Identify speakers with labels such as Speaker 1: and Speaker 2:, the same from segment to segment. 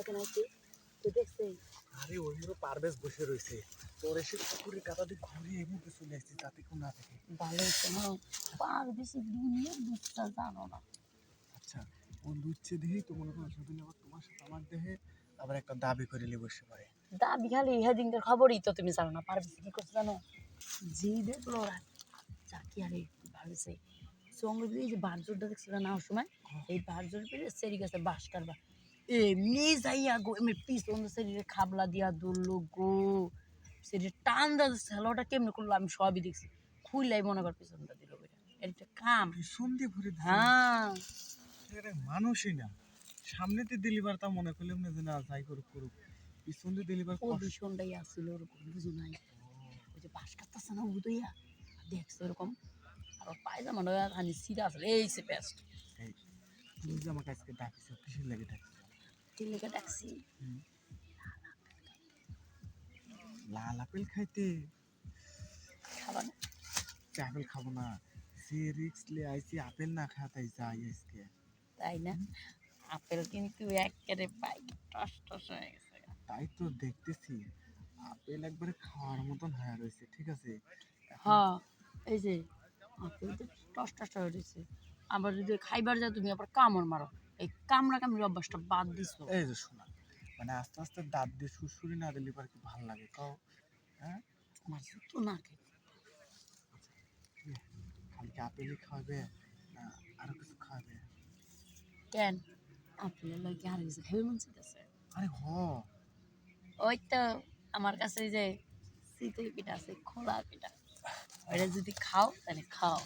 Speaker 1: কেন আছি তো দেখছে
Speaker 2: আরে ওই হলো পারভেজ বসে রয়েছে। তোর এসে পুকুরের কাটা দিয়ে ঘুরে এই মুহূর্তে চলে আসছে যাতে কেউ না থাকে
Speaker 1: ভালো হচ্ছে না? পার বেশি দুনিয়ার দুধটা জানো না।
Speaker 2: আচ্ছা ও লুচ্ছে দেহেই তো মনে করো সেদিন আবার তোমার সাথে আমার দেহে আবার একটা দাবি করে নিয়ে বসে পারে।
Speaker 1: দাবি খালি ইহা দিনকার খবরই তো তুমি জানো না পার বেশি কি করছে জানো? যে দেখল ওরা চাকি আরে ভাবেছে। সঙ্গে যে বারজোরটা দেখছিল না সময় এই বারজোর পেরে সেরি গেছে বাস কারবা এমনি যাইয়া গো এমনি পিছন শরীরে খাবলা দিয়া দুললো গো শরীরে টান দা স্যালোটা কেমনে করল আমি সবই দেখছি খুইলাই মনে কর পিছনটা দিল এটা কাম
Speaker 2: দিয়ে ভরে
Speaker 1: হ্যাঁ।
Speaker 2: মানুষই না। সামনেতে ডেলিভার তা মনে করলাম না যে না যাই করুক করুক। পিছন দিয়ে ডেলিভার
Speaker 1: ভীষণটাই আসছিল ওরকম বুঝো নাই। ওই যে বাস কাটতেছে না উদইয়া দেখছে ওরকম। আর ওর পায়জামাটা খানি সিধা আসলে এই সে বেস্ট
Speaker 2: এই যে আমাকে আজকে কিসের লাগে ডাকিছো?
Speaker 1: ডাকছি
Speaker 2: লাল আপেল খাইতে?
Speaker 1: না।
Speaker 2: আপেল খাব না। সে রিক্স লে আইছি আপেল না খাতাই যাই আজকে।
Speaker 1: তাই না? আপেল কিন্তু একেবারে বাইক টস টস হয়ে গেছে
Speaker 2: তাই তো দেখতেছি। আপেল একবারে খাওয়ার মতন হয়ে রয়েছে ঠিক আছে?
Speaker 1: হ্যাঁ এই যে আপেল তো টস টস হয়ে রয়েছে। আবার যদি খাইবার যা তুমি আবার কামড় মারো। এই কামড়া কামড়ি অভ্যাসটা বাদ দিছো
Speaker 2: এই যে শোনা মানে আস্তে আস্তে দাঁত দিয়ে সুরসুরি না দিলে পর কি ভালো লাগে? কও হ্যাঁ?
Speaker 1: আমার তো না
Speaker 2: কি? আপেলই খাওয়াবে না আরও কিছু খাওয়াবে?
Speaker 1: কেন? আপেলের লাগে আর কিছু খেয়ে মন চাইতেছে।
Speaker 2: আরে হ।
Speaker 1: ওই তো আমার কাছে এই যে শীতের পিঠা আছে খোলা পিঠা। ওইটা যদি খাও তাহলে খাও।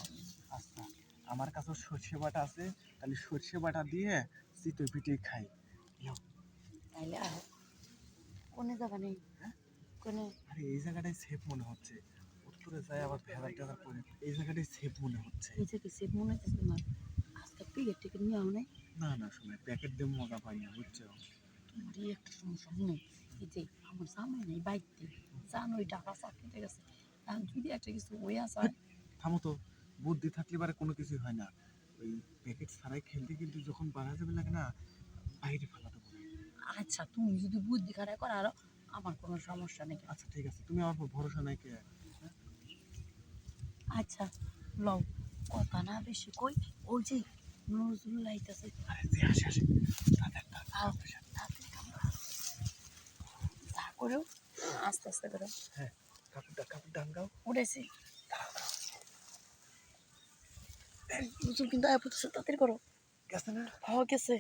Speaker 2: আমার কাছে সর্ষে বাটা আছে তাহলে সর্ষে বাটা দিয়ে চিতই পিঠেই খাই।
Speaker 1: আহ কোনে যাবা নেই
Speaker 2: হ্যাঁ?
Speaker 1: কোনে?
Speaker 2: আরে এই জায়গাটাই সেফ মনে হচ্ছে। উত্তরে যায় আবার ভেড়া টেড়া করে এই জায়গাটাই সেফ মনে হচ্ছে।
Speaker 1: এই যে কি মনে হচ্ছে তোমার? আজকে পিকেট টিকেট নিয়ে আও নাই?
Speaker 2: না না সময় প্যাকেট দিয়ে মজা পাই না বুঝছ?
Speaker 1: তোমার এই একটা সমস্যা নেই এই যে আমার সামনে নেই বাইকতে জানো ওই টাকা চাকরিতে গেছে। যদি একটা কিছু হয়ে আসা
Speaker 2: থামো তো। বুদ্ধি থাকলে পারে কোনো কিছুই হয় না। ওই প্যাকেট ছাড়াই খেলতে কিন্তু যখন বাড়া যাবে লাগে না বাইরে ফেলাতে পারে
Speaker 1: আচ্ছা তুমি যদি বুদ্ধি খারাপ করো আরও আমার কোনো সমস্যা নেই।
Speaker 2: আচ্ছা ঠিক আছে। তুমি আমার উপর ভরসা নাই কে?
Speaker 1: আচ্ছা লও কথা না বেশি কই ওই যে নজরুল
Speaker 2: যে আসে আসে।
Speaker 1: যা করো আস্তে আস্তে করো।
Speaker 2: হ্যাঁ কাপড়টা কাপড় ডাঙ্গাও
Speaker 1: উঠেছি নজরুল কিন্তু আয় পড়তেছে তাড়াতাড়ি করো।
Speaker 2: গেছে না?
Speaker 1: হ গেছে।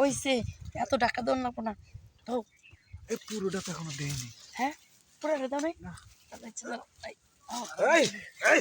Speaker 1: ওইছে এত ডাকা দন লাগবো না। তো
Speaker 2: এই পুরোটা তো এখনও দেয়নি।
Speaker 1: হ্যাঁ? পুরো দাও নাই?
Speaker 2: না।
Speaker 1: তাহলে চলো এই,
Speaker 2: এই